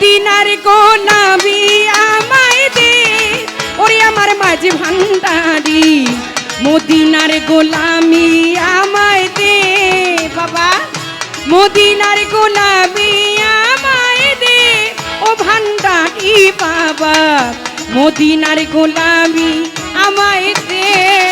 দিনার গোলামি আমায় দে, ওরে আমার মাঝে ভান্ডারি। মদিনার গোলামি আমায় দে, বাবা। মদিনার গোলামি আমায় দে, ও ভান্ডারি বাবা। মদিনার গোলামি আমায় দে।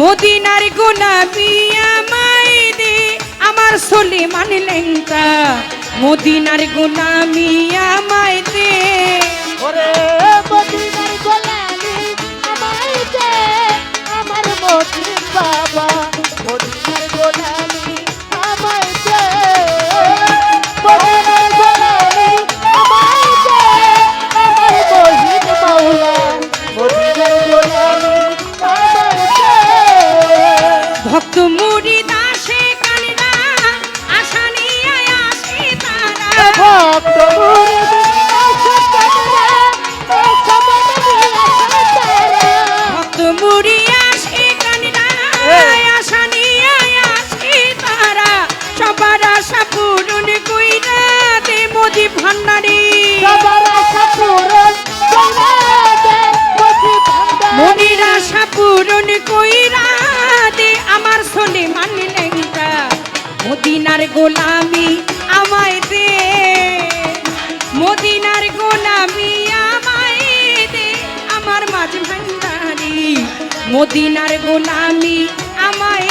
মদিনার গোলাপি আমায় দে আমার সলিমান লেংটা। মদিনার গোলামি আমায় দে। মদিনার গোলামি আমায় দে। মদিনার গোলামি আমায় দে আমার মাঝ ভান্ডারি। মদিনার গোলামি আমায়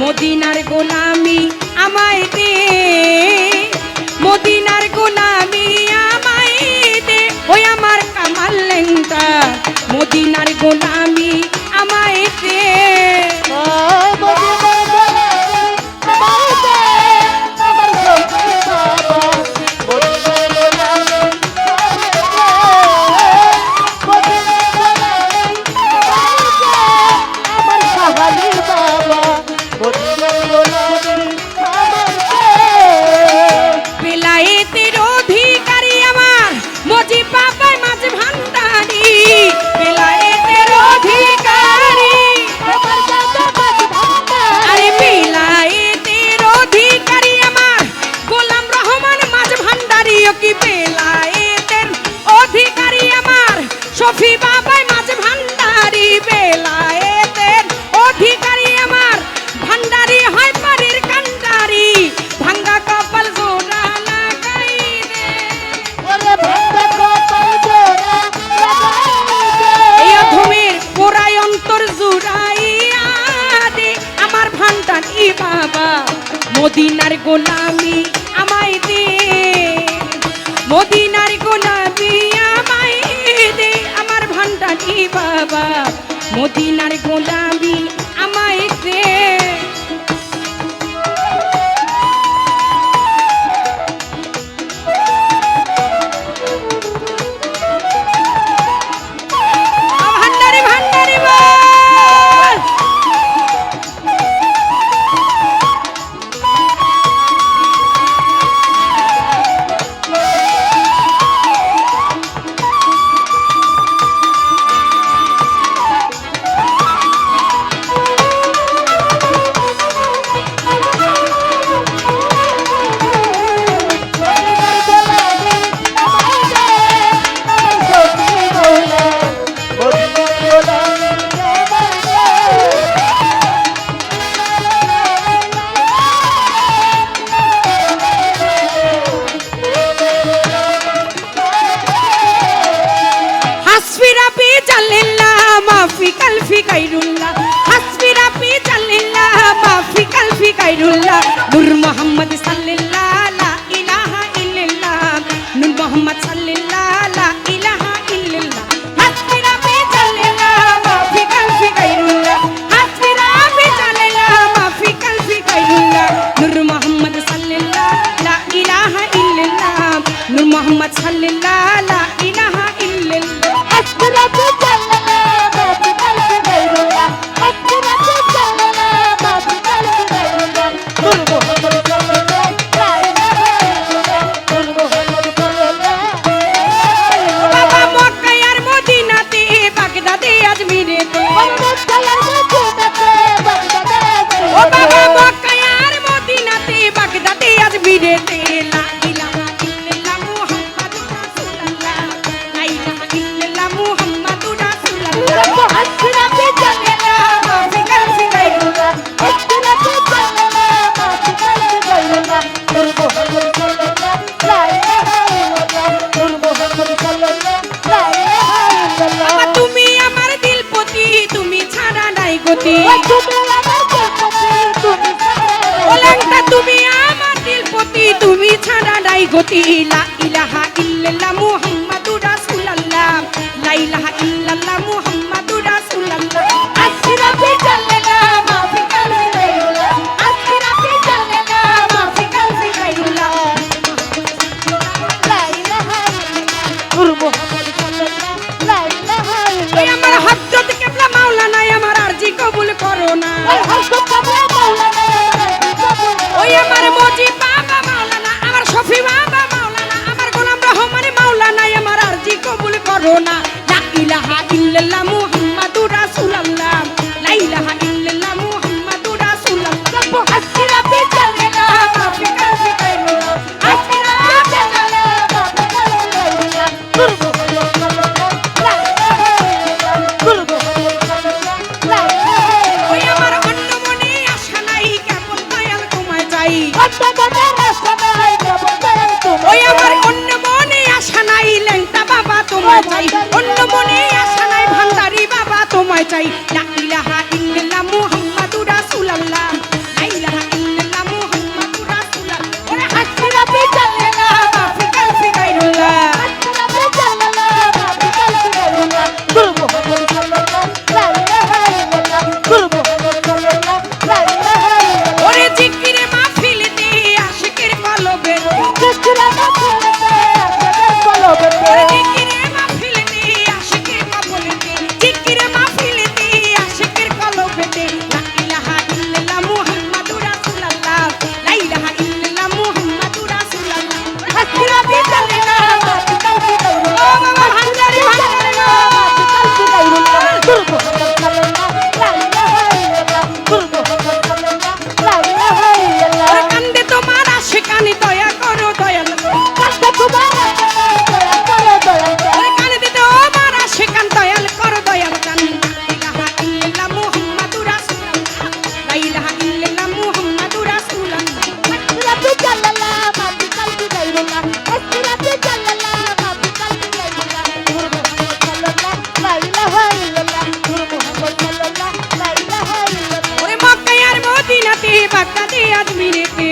মদিনার গোলামি আমায় দে। মদিনার গোলামি আমায় দে। ওই আমার কামাল লেংটা। মদিনার গোলামি মদিনার গোলামি আমায় দে। মদিনার গোলামি আমায় দে। আমার ভান্ডারি বাবা মদিনার গোলামি তুমি ছাড়া নাই গতি। লা ইলাহা ইল্লাল্লাহ মুহাম্মাদুর রাসূলুল্লাহ। লা ইলাহা ইল্লাল্লাহ মুহাম্মাদুর রাসূলুল্লাহ। আসরা ফি জাল্লালা মাফি কালফিকাইরুল্লাহ আসরা ফি আমার হযরত কেবলা মাওলানা আমার আরজি কবুল করো না। করো না লা ইলাহা ইল্লাল্লাহ মুহাম্মদ minute.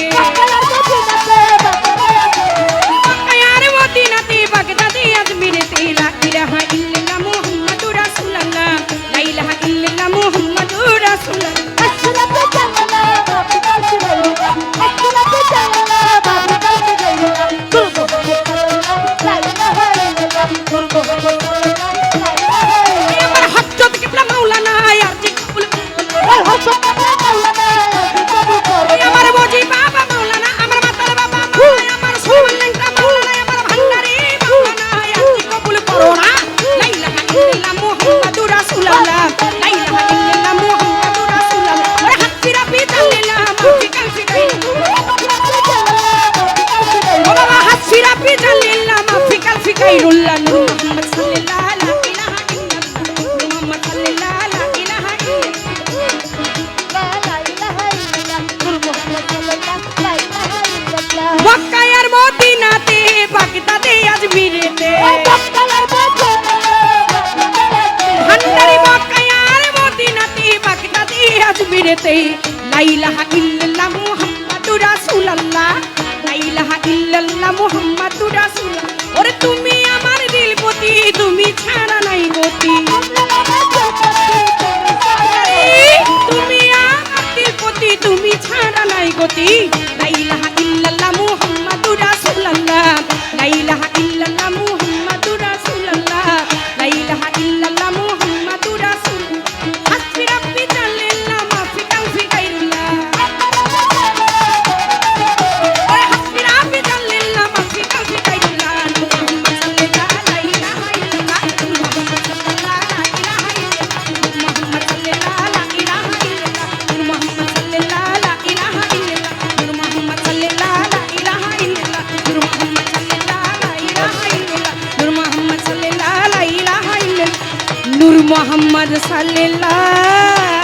মাফি কালফি গাইরুল্লাহ নূর মুহাম্মদ সাল্লাল্লাহু লা ইলাহা ইল্লাল্লাহ নূর মুহাম্মদ সাল্লাল্লাহু লা ইলাহা ইল্লাল্লাহ মক্কায় আর মদিনাতে বাগদাদে আজমিরেতে ভান্ডারি মক্কায় আর মদিনাতে বাগদাদে আজমিরেতে লা ইলাহা ইল্লাল্লাহ মুহাম্মাদুর রাসূলুল্লাহ লা ইলাহা ইল্লাল্লাহ মুহাম্মাদুর রাসূলুল্লাহ ছাড়া নাই গতি। তুমি আমার দিলপতি তুমি ছাড়া নাই গতি। মুহাম্মদ সাল্লাল্লাহু